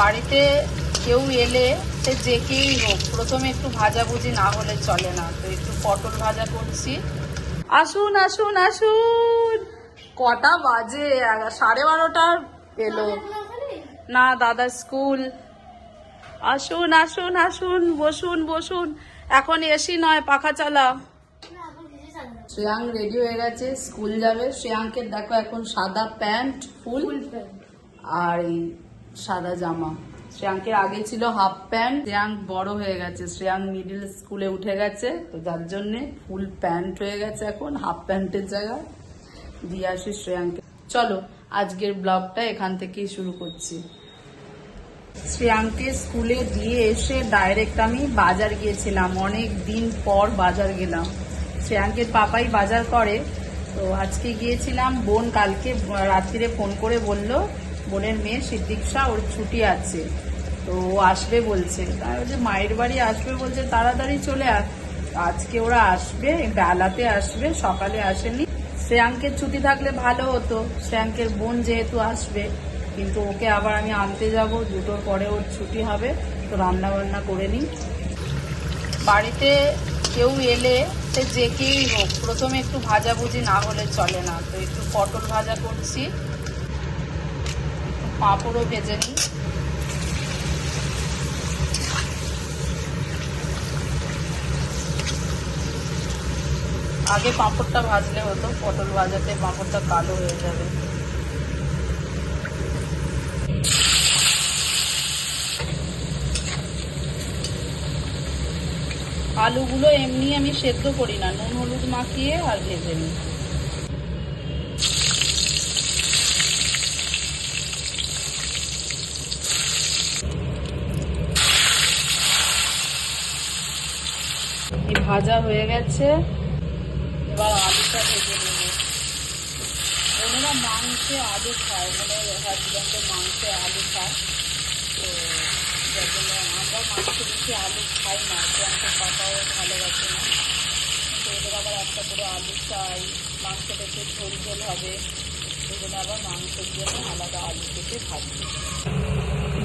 বাড়িতে কেউ এলে সে যে কেই হোক প্রথমে একটু ভাজাভুজি না হলে চলে না। তো একটু পটল ভাজা করছি। আসুন আসুন আসুন! কটা বাজে? সাড়ে বারোটার এলো। না দাদা স্কুল। আসুন আসুন আসুন বসুন বসুন। এখন এসি নয় পাখা চালা। শ্রেয়াং রেডি হয়ে গেছে স্কুল যাবে। শ্রেয়াংকে দেখো এখন সাদা প্যান্ট ফুল। আর এই সাদা জামা। শ্রেয়াঙ্কের আগে ছিল হাফ প্যান্ট শ্রেয়াঙ্ক বড় হয়ে গেছে। শ্রেয়াঙ্ক মিডিল স্কুলে উঠে গেছে, তো যার জন্যে ফুল প্যান্ট হয়ে গেছে এখন হাফ প্যান্টের জায়গায়। দিয়ে আসি শ্রেয়াঙ্কে। চলো, আজকের ব্লগটা এখান থেকেই শুরু করছি। শ্রেয়াঙ্কে স্কুলে দিয়ে এসে ডাইরেক্ট আমি বাজার গিয়েছিলাম। অনেক দিন পর বাজার গেলাম। শ্রেয়াঙ্কের পাপাই বাজার করে। তো আজকে গিয়েছিলাম, বোন কালকে, রাত্রিরে ফোন করে বলল বোনের মেয়ে সিদ্দিকশা ওর ছুটি আছে। তো ও আসবে বলছে। তাই যে মায়ের বাড়ি আসবে বলছে, তাড়াতাড়ি চলে আস আজকে ওরা আসবে, বেলাতে আসবে, সকালে আসেনি। শ্রেয়াঙ্কের ছুটি থাকলে ভালো হতো। শ্রেয়াঙ্কের বোন যেহেতু আসবে, কিন্তু ওকে আবার আমি আনতে যাব, দুটোর পরে ওর ছুটি হবে, তো রান্না বান্না করে নিই। বাড়িতে কেউ এলে সে যে কেই হোক, প্রথমে একটু ভাজাভুজি না হলে চলে না। তো একটু পটল ভাজা করছি। পাঁপড়ও ভেজে নিই। আগে পাঁপড়টা ভাজলে হতো, পটল ভাজাতে পাঁপড়টা কালো হয়ে যাবে। আলুগুলো এমনি আমি সেদ্ধ করি না, নুন, হলুদ মাখিয়ে আর ভেজে নিই এই ভাজা হয়ে গেছে। এবার আলুটা ভেজে নেব। ওনারা মাংসে আলু খায় মানে হাজব্যান্ডের মাংসে আলু খায়। তো যার জন্য আমরা মাংস বেশি আলু খাই না, তো আমাকে পাতাও ভালোবাসে না। কিন্তু ওদের আবার একটা করে আলু চাই মাংসটা একটু ঝোল ঝোল হবে। ওই জন্য আবার মাংসের জন্য আলাদা আলু কেটে ভাজি।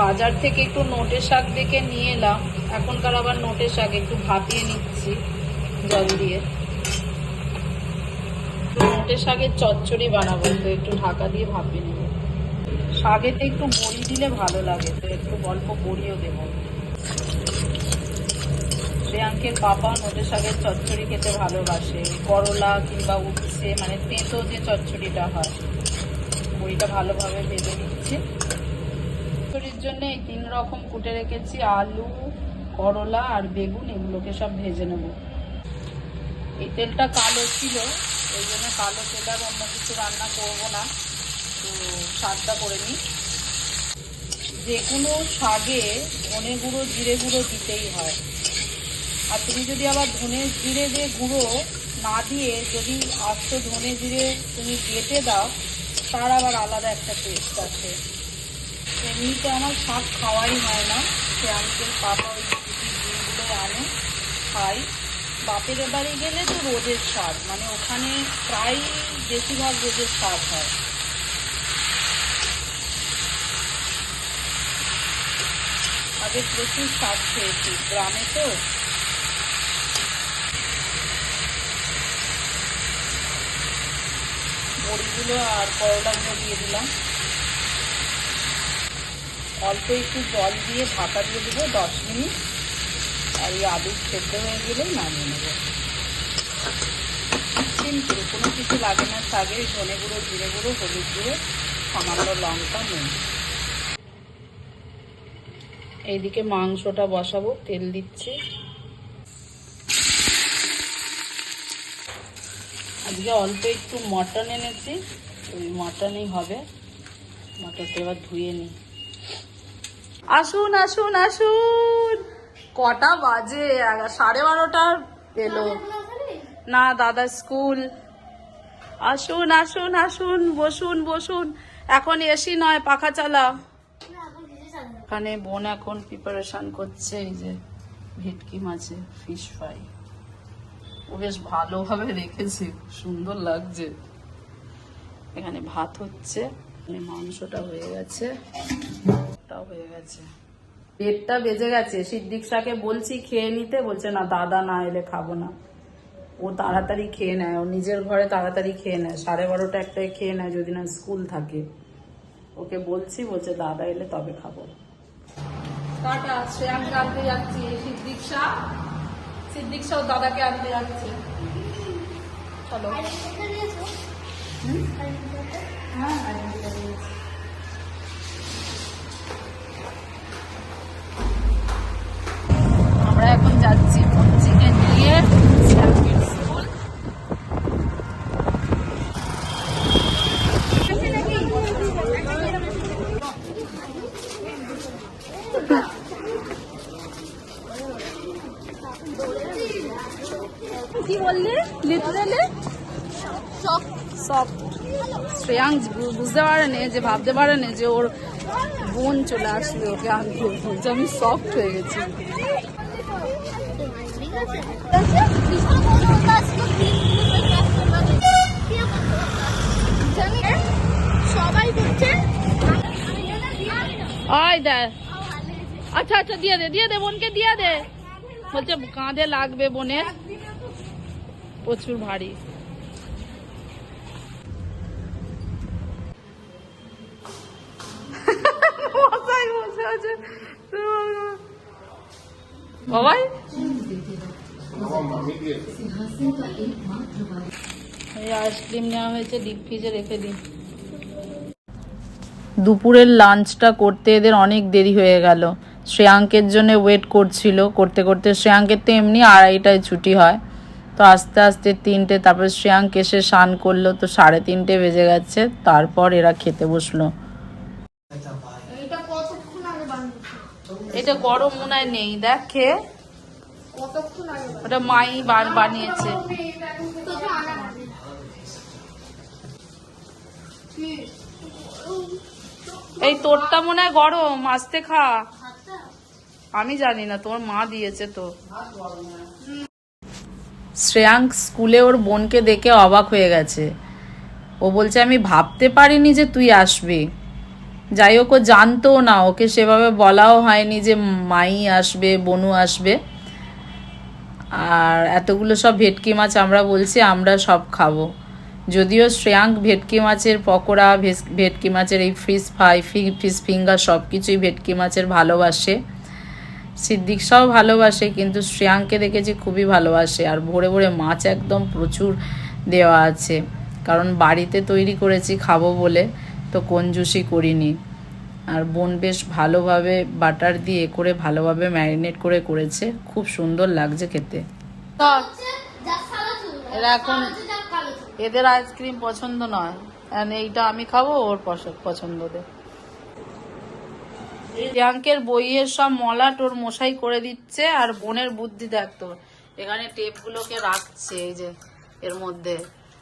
বাজার থেকে একটু নোটে শাক দেখে নিয়ে এলাম। এখনকার আবার নোটে শাক, একটু ভাপিয়ে নিচ্ছি। জল দিয়ে। নোটে শাকের চচ্চড়ি বানাবো, তো একটু ঢাকা দিয়ে ভাপিয়ে নেব। শাকেতে একটু বড়ি দিলে ভালো লাগে, তো একটু অল্প বড়িও দেবো। শ্রেয়াঙ্কের পাপা নোটে শাকের চচ্চড়ি খেতে ভালোবাসে। করলা কিংবা উঠছে মানে তেঁতো যে চচ্চড়িটা হয়, বড়িটা ভালোভাবে ভেজে নিচ্ছি। চচ্চড়ির জন্য এই তিন রকম কুটে রেখেছি, আলু, করলা আর বেগুন, এগুলোকে সব ভেজে নেব। এই তেলটা কালো ছিল ওই জন্য কালো তেল আর অন্য কিছু রান্না করব না। তো শাকটা করে নিই। যে কোনো শাকে ধনে গুঁড়ো, জিরে গুঁড়ো দিতেই হয়। আর তুমি যদি আবার ধনে জিরে যে গুঁড়ো না দিয়ে যদি আস্ত ধনে জিরে তুমি বেটে দাও, তার আবার আলাদা একটা টেস্ট আছে। এমনিতে আমার শাক খাওয়াই হয় না। সে আমি পাপা ওই দুটি ডিমগুলো আনে, খাই। বাপের বাড়ি গেলে তো রোদের শাক মানে ওখানে প্রায় বেশিরভাগ রোদের শাক হয়। আগে প্রচুর শাক খেয়েছি, গ্রামে তো। বড়িগুলো আর করলাগুলো দিয়ে দিলাম। অল্প একটু জল দিয়ে ঢাকা দিয়ে দেবো দশ মিনিট। আর এই আলু সেদ্ধ হয়ে গেলেই নামিয়ে নেব। সিম্পল কোনো কিছু লাগে না শাকে ধনে গুঁড়ো, জিরে গুঁড়ো, হলুদ গুঁড়ো, সামান্য লঙ্কা, নুন। এইদিকে মাংসটা বসাবো, তেল দিচ্ছি। আজকে অল্প একটু মটন এনেছি ওই মটনই হবে। মটনটা এবার ধুয়ে নিই। আসুন আসুন আসুন! কটা বাজে? সাড়ে বারোটার এলো। না? দাদা স্কুল আসুন আসুন আসুন বসুন বসুন। এখন এসি নয় পাখা চালা। এখানে বোন এখন প্রিপারেশন করছে এই যে ভেটকি মাছের ফিশ ফ্রাই ও বেশ ভালোভাবে রেখেছে খুব সুন্দর লাগছে। এখানে ভাত হচ্ছে মাংসটা হয়ে গেছে হয়ে গেছে। দেড়টা বেজে গেছে সিদ্দিক শাকে বলছি খেয়ে নিতে। বলছে না দাদা না এলে খাব না। ও তাড়াতাড়ি খেয়ে নেয় ও নিজের ঘরে তাড়াতাড়ি খেয়ে নেয় সাড়ে বারোটা একটাই খেয়ে নেয় যদি না স্কুল থাকে। ওকে বলছি বলছে দাদা এলে তবে খাব। টাটা শ্রেয়াংকে আনতে যাচ্ছি সিদ্দিক শাহ সিদ্দিক শাহ দাদাকে আনতে যাচ্ছে। চলো। হ্যাঁ যাচ্ছি পঞ্চিকে নিয়ে স্কুল। কি বললি? লিটারেলি সফট শ্রেয়াং বু- বুঝতে পারেনি যে ভাবতে পারেনি যে ওর বোন চলে আসবে ওকে আনতে। বলছে আমি সফট হয়ে গেছি সবাই বলছে আয় দে আচ্ছা আচ্ছা দিয়ে দে দিয়ে দে বোনকে দিয়ে দে। বলছে কাঁধে লাগবে বোনের। প্রচুর ভারী। বাবাই। এই আইসক্রিম নেওয়া হয়েছে ডিপ ফ্রিজে রেখে দিই দুপুরের লাঞ্চটা করতে এদের অনেক দেরি হয়ে গেল। শ্রেয়াঙ্কের জন্য ওয়েট করছিল। করতে করতে শ্রেয়াঙ্কের তো এমনি আড়াইটায় ছুটি হয়। তো আস্তে আস্তে তিনটে তারপর শ্রেয়াঙ্ক এসে স্নান করল। তো সাড়ে তিনটে বেজে গেছে। তারপর এরা খেতে বসল। এটা কতক্ষণ আগে বানিয়েছে? এটা গরম মনে হয় নেই। দেখ খেয়ে। ওটা মাই বার বানিয়েছে। এই তোরটা মনে হয় গরম, আসতে খা। আমি জানি না, তোর মা দিয়েছে তো। শ্রেয়াঙ্ক স্কুলে ওর বোনকে দেখে অবাক হয়ে গেছে। ও বলছে, আমি ভাবতে পারিনি যে তুই আসবি। যাই হোক, ও জানতো না, ওকে সেভাবে বলাও হয়নি যে মাই আসবে, বনু আসবে। আর এতগুলো সব ভেটকি মাছ আমরা বলছি, আমরা সব খাব। যদিও শ্রেয়াঙ্ক ভেটকি মাছের পকোড়া ভেটকি মাছের এই ফিশ ফ্রাই ফিশ ফিঙ্গার সব কিছুই ভেটকি মাছের ভালোবাসে। সিদ্দিক শাহও ভালোবাসে, কিন্তু শ্রেয়াঙ্ককে দেখেছি খুবই ভালোবাসে। আর ভোরে ভোরে মাছ একদম প্রচুর দেওয়া আছে। কারণ বাড়িতে তৈরি করেছি খাব বলে, তো কঞ্জুসি করিনি। আর বোন বেশ ভালোভাবে বাটার দিয়ে করে ভালোভাবে ম্যারিনেট করে করেছে। খুব সুন্দর লাগছে খেতে। এরা এখন এদের আইসক্রিম পছন্দ নয়। এইটা আমি খাব, ওর পছ- পছন্দ দে। প্রিয়াঙ্কের বইয়ের সব মলাট ওর মশাই করে দিচ্ছে আর বোনের বুদ্ধি দেখ তোর। এখানে টেপগুলোকে রাখছে এই যে, এর মধ্যে।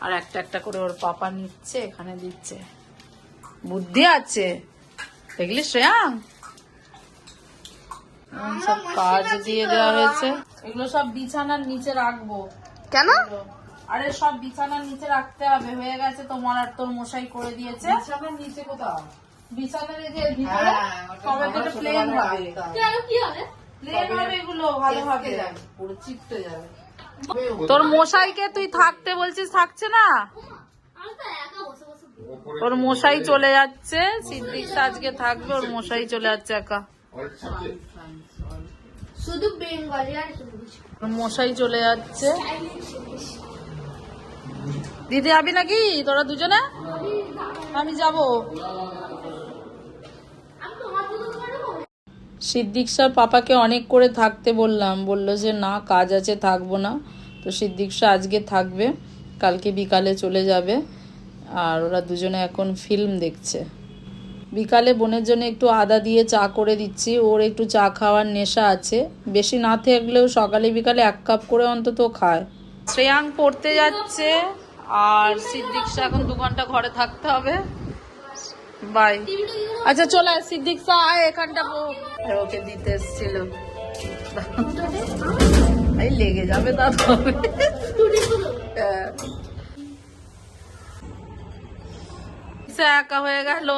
আর একটা একটা করে ওর পাপা নিচ্ছে, এখানে দিচ্ছে। বুদ্ধি আছে। দেখলি শ্রেয়াং? সব কাজ দিয়ে দেওয়া হয়েছে। এগুলো সব বিছানার নিচে রাখব। কেন? আরে সব বিছানার নিচে রাখতে হবে। হয়ে গেছে তো মলার তোর মশাই করে দিয়েছে। বিছানার নিচে কোথাও? বিছানার এই যে ভিতরে সবে তো প্লেন হবে। কি হবে? প্লেন হবে এগুলো ভালো হবে। পুরো চিপটে যাবে। তোর মশাইকে তুই থাকতে বলছিস থাকছে না আমি তো একা বসে বসে বলব। ওর মশাই চলে যাচ্ছে সিদ্দিক আজকে থাকবে ওর মশাই চলে যাচ্ছে একা। শুধু মশাই চলে যাচ্ছে। দিদি যাবি নাকি? তোরা দুজনে? আমি যাব। সিদ্দিক স্যার পাপাকে অনেক করে থাকতে বললাম। বলল যে না কাজ আছে থাকব না। তো সিদ্দিক স্যার আজকে থাকবে। কালকে বিকালে চলে যাবে। আর ওরা দুজনে এখন ফিল্ম দেখছে। বিকালে বোনের জন্য একটু আদা দিয়ে চা করে দিচ্ছি ওর একটু চা খাওয়ার নেশা আছে। বেশি না থাকলেও সকালে বিকালে এক কাপ করে অন্তত খায়। শ্রেয়াং পড়তে যাচ্ছে আর সিদ্দিক এখন দু ঘণ্টা ঘরে থাকতে হবে। বাই আচ্ছা চলে সিদ্দিক আয় এখানটা ওকে দিতে এসেছিল। লেগে যাবে দাদা। সে একা হয়ে গেল।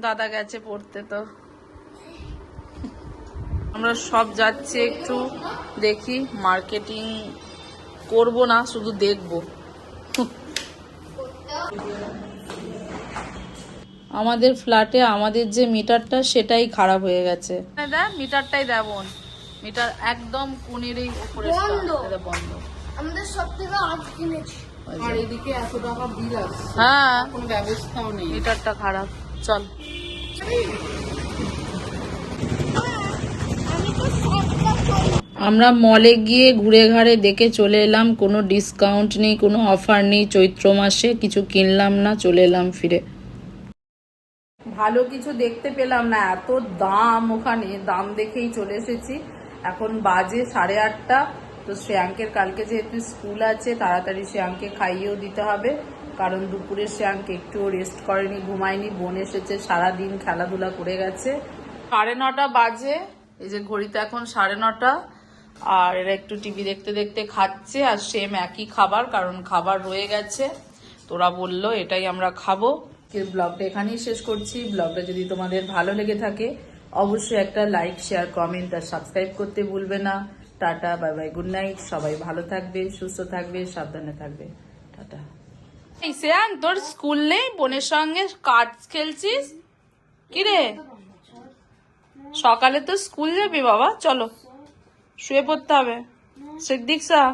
দাদা গেছে পড়তে তো। আমরা সব যাচ্ছি একটু দেখি মার্কেটিং করব না শুধু দেখব। আমাদের ফ্ল্যাটে আমাদের যে মিটারটা সেটাই খারাপ হয়ে গেছে। দেখ মিটারটাই দেবন মিটার একদম কুনির উপরে বন্ধ। বন্ধ। আমাদের সব থেকে আজ কিনেছি। আর এদিকে এত টাকা বিল আসছে হ্যাঁ। কোনো ব্যবস্থাও নেই। মিটারটা খারাপ। চল। আমরা মলে গিয়ে ঘুরে ঘাড়ে দেখে চলে এলাম। কোনো ডিসকাউন্ট নেই কোনো অফার নেই। চৈত্র মাসে কিছু কিনলাম না চলে এলাম ফিরে। ভালো কিছু দেখতে পেলাম না এত দাম ওখানে। দাম দেখেই চলে এসেছি। এখন বাজে সাড়ে আটটা। তো শ্রেয়াঙ্কের কালকে যেহেতু স্কুল আছে, তাড়াতাড়ি শ্রেয়াঙ্কে খাইয়েও দিতে হবে। কারণ দুপুরে শ্রেয়াঙ্ক একটুও রেস্ট করেনি, ঘুমায়নি, বোন এসেছে, সারাদিন খেলাধুলা করে গেছে। সাড়ে নটা বাজে, এই যে ঘড়িতে এখন সাড়ে নটা, আর এরা একটু টিভি দেখতে দেখতে খাচ্ছে, আর সেম একই খাবার, কারণ খাবার রয়ে গেছে। তোরা বলল, এটাই আমরা খাব। ব্লগটা এখানেই শেষ করছি। ব্লগটা যদি তোমাদের ভালো লেগে থাকে, অবশ্যই একটা লাইক শেয়ার কমেন্ট আর সাবস্ক্রাইব করতে ভুলবে না। Tata, bye bye, good night, সবাই ভালো থাকবে, সুস্থ থাকবে, সাবধানে থাকবে। টাটা। এই তোর স্কুল নেই? বোনের সঙ্গে কার্ডস খেলছিস? কিরে? সকালে তো স্কুল যাবি বাবা, চলো। শুয়ে পড়তে হবে। সিদ্দিক শাহ